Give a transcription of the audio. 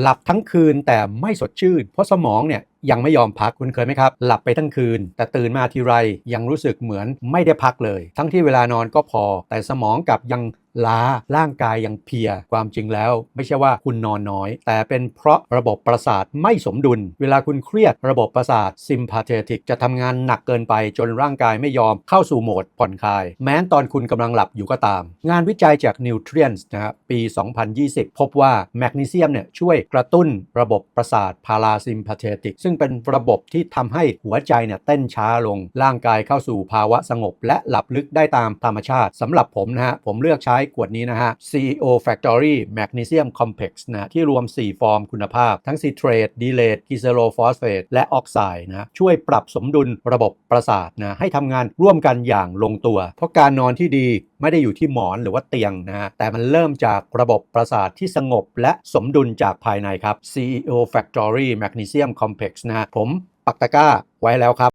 หลับทั้งคืนแต่ไม่สดชื่น เพราะสมองเนี่ยยังไม่ยอมพักคุณเคยไหมครับ หลับไปทั้งคืน แต่ตื่นมาทีไรยังรู้สึกเหมือนไม่ได้พักเลย ทั้งที่เวลานอนก็พอ แต่สมองกับยัง ล้าร่างกายยังเพลีย ความจริงแล้ว ไม่ใช่ว่าคุณนอนน้อย แต่เป็นเพราะระบบประสาทไม่สมดุล เวลาคุณเครียดระบบประสาท sympathetic จะทำงานหนักเกินไปจนร่างกายไม่ยอมเข้าสู่โหมดผ่อนคลาย แม้ตอนคุณกำลังหลับอยู่ก็ตาม งานวิจัยจาก Nutrients นะครับปี 2020 พบว่าแมกนีเซียมเนี่ยช่วยกระตุ้นระบบประสาท parasympathetic ซึ่งเป็นระบบที่ทำให้หัวใจเนี่ยเต้นช้าลงร่างกายเข้าสู่ภาวะสงบ และหลับลึกได้ตามธรรมชาติสำหรับผมนะฮะผมเลือกใช้ขวดนี้นะฮะ CEO Factory Magnesium Complex นะที่รวม 4 ฟอร์มคุณภาพ ทั้ง Citrate Delate g l y c e r o p h o s p h a t e และออกไซด์นะช่วยปรับสมดุลระบบประสาทนะให้ทำงานร่วมกันอย่างลงตัว เพราะการนอนที่ดีไม่ได้อยู่ที่หมอนหรือว่าเตียงนะฮะแต่มันเริ่มจากระบบประสาทที่สงบและสมดุลจากภายในครับ CEO Factory Magnesium Complex นะฮะผมปักตะกร้าไว้แล้วครับ